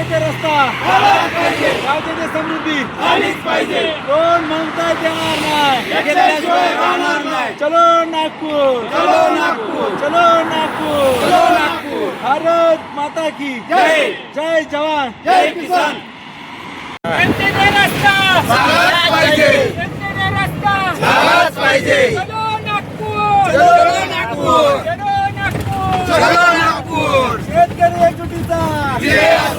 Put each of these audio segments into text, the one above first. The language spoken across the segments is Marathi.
तेथे रस्ता. तेथे समृद्धी. कोण म्हणताय देणार नाही. घेतल्याशिवाय राहणार नाही. चलो नागपूर. चलो नागपूर. चलो नागपूर. चलो नागपूर. भारत माता की जय. जय जवान. जय किसान. जनतेचा रस्ता. झालाच पाहिजे. जनतेचा रस्ता. झालाच पाहिजे. चलो नागपूर. चलो नागपूर. चलो नागपूर. चलो नागपूर. शेतकरी एकजुटीचा.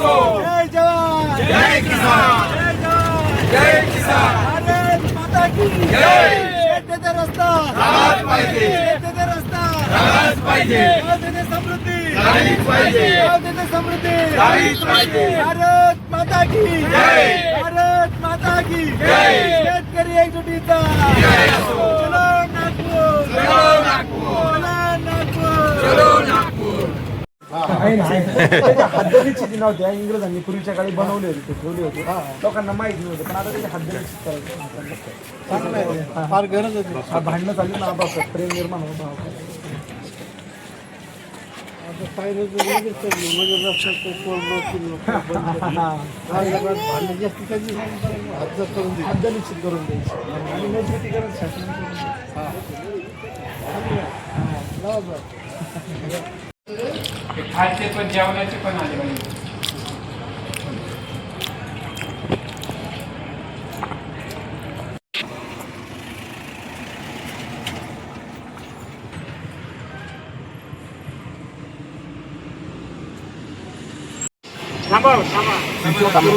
जय असो जय जवान! जय किसान! जय जवान! जय किसान! भारत माता की जय. शेतीचा रस्ता! झालाच पाहिजे! शेतीचा रस्ता! झालाच पाहिजे! तेथे समृद्धी! झालीच पाहिजे! तेथे समृद्धी! झालीच पाहिजे! भारत माता की जय. भारत माता की जय. शेतकरी एकजुटीचा! जय! असो. चलो नागपूर चलो नागपूर. चलो नागपूर चलो नागपूर हद्दलीची जी नव्हत्या इंग्रजांनी पूर्वीच्या काळी बनवली होती ते ठेवली होती. लोकांना माहीत नव्हतं पण आता त्याची हद्दलीची फार गरज होती भांडणं चालली ना आपापसात प्रेम निर्माण होतं हद्दलीची करून द्यायची आणि मजबूतीकरण शासनाकडून खायचे पण जेवणाचे पण आले पाहिजे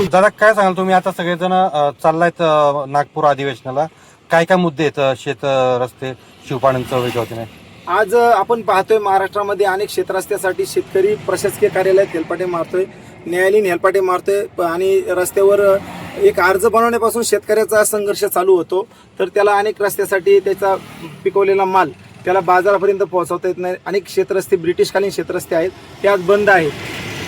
दादा काय सांगाल तुम्ही? आता सगळेजण अ, चाललायत नागपूर अधिवेशनाला. काय काय मुद्दे आहेत शेत रस्ते शिवपाणन चळवळीच्या वतीने आज आपण पाहतोय महाराष्ट्रामध्ये अनेक क्षेत्ररस्त्यासाठी शेतकरी प्रशासकीय कार्यालयात हेलपाटे मारतोय न्यायालयीन हेलपाटे मारतोय प- आणि रस्त्यावर एक अर्ज बनवण्यापासून शेतकऱ्याचा संघर्ष चालू होतो. तर त्याला अनेक रस्त्यासाठी त्याचा पिकवलेला माल त्याला बाजारापर्यंत पोहोचवता येत नाही. अनेक क्षेत्रस्ते ब्रिटिशकालीन क्षेत्रस्ते आहेत. ते आज बंद आहेत.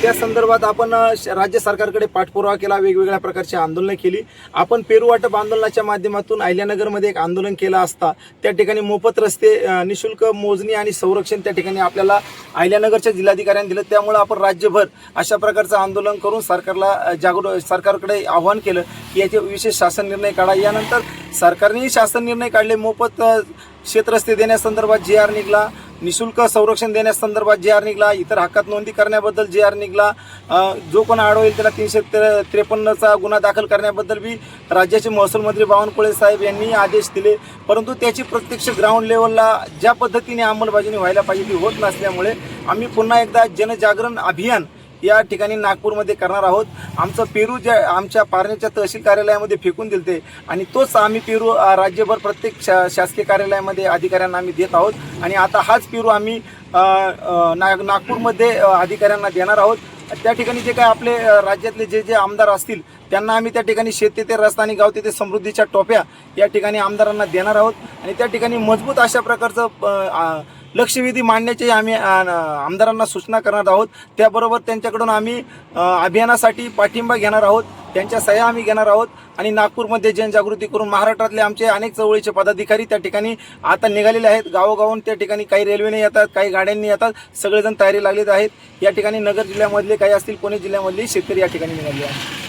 त्या संदर्भात आपण राज्य सरकारकडे पाठपुरावा केला वेगवेगळ्या प्रकारची आंदोलनं केली. आपण पेरू वाटप आंदोलनाच्या माध्यमातून अहिल्यानगरमध्ये एक आंदोलन केलं असता त्या ठिकाणी मोफत रस्ते निशुल्क मोजणी आणि संरक्षण त्या ठिकाणी आपल्याला अहिल्यानगरच्या जिल्हाधिकाऱ्यांनी दिलं. त्यामुळे आपण राज्यभर अशा प्रकारचं आंदोलन करून सरकारला जागृत सरकारकडे आव्हान केलं की याचे विशेष शासन निर्णय काढा. यानंतर सरकारनेही शासन निर्णय काढले. मोफत अ, शेतरस्ते देण्यासंदर्भात जी आर निघला. निशुल्क संरक्षण देण्यासंदर्भात जे आर निघला इतर हक्कात नोंदी करण्याबद्दल जे आर निघला जो कोण आडवईल त्याला तीनशे त्रे- त्रेपन्नचा गुन्हा दाखल करण्याबद्दल बी राज्याचे महसूल मंत्री बावनकुळे साहेब यांनी आदेश दिले. परंतु त्याची प्रत्यक्ष ग्राउंड लेवलला ज्या पद्धतीने अंमलबजावणी व्हायला पाहिजे ती होत नसल्यामुळे आम्ही पुन्हा एकदा जनजागरण अभियान या ठिकाणी नागपूरमध्ये करणार आहोत. आमचं पेरू ज्या आमच्या पारनेच्या तहसील कार्यालयामध्ये फेकून दिलते आणि तोच आम्ही पेरू राज्यभर प्रत्येक शा शासकीय कार्यालयामध्ये अधिकाऱ्यांना आम्ही देत आहोत. आणि आता हाच पेरू आम्ही नाग नागपूरमध्ये अधिकाऱ्यांना देणार आहोत. त्या ठिकाणी जे काय आपले राज्यातले जे जे आमदार असतील त्यांना आम्ही त्या ठिकाणी शेती ते रस्ता आणि गाव ते समृद्धीच्या टोप्या या ठिकाणी आमदारांना देणार आहोत. आणि त्या ठिकाणी मजबूत अशा प्रकारचं लक्षवेधी मांडण्याची आम्ही आमदारांना सूचना करणार आहोत. त्याबरोबर त्यांच्याकडून आम्ही अभियानासाठी पाठिंबा घेणार आहोत. त्यांच्या सह्या आम्ही घेणार आहोत. आणि नागपूरमध्ये जनजागृती करून महाराष्ट्रातले आमचे अनेक चळवळीचे पदाधिकारी त्या ठिकाणी आता निघालेले आहेत. गावोगावून त्या ठिकाणी काही रेल्वेने येतात काही गाड्यांनी येतात. सगळेजण तयारी लागलेत आहेत. या ठिकाणी नगर जिल्ह्यामधले काही असतील पुणे जिल्ह्यामधले शेतकरी या ठिकाणी निघाले आहेत.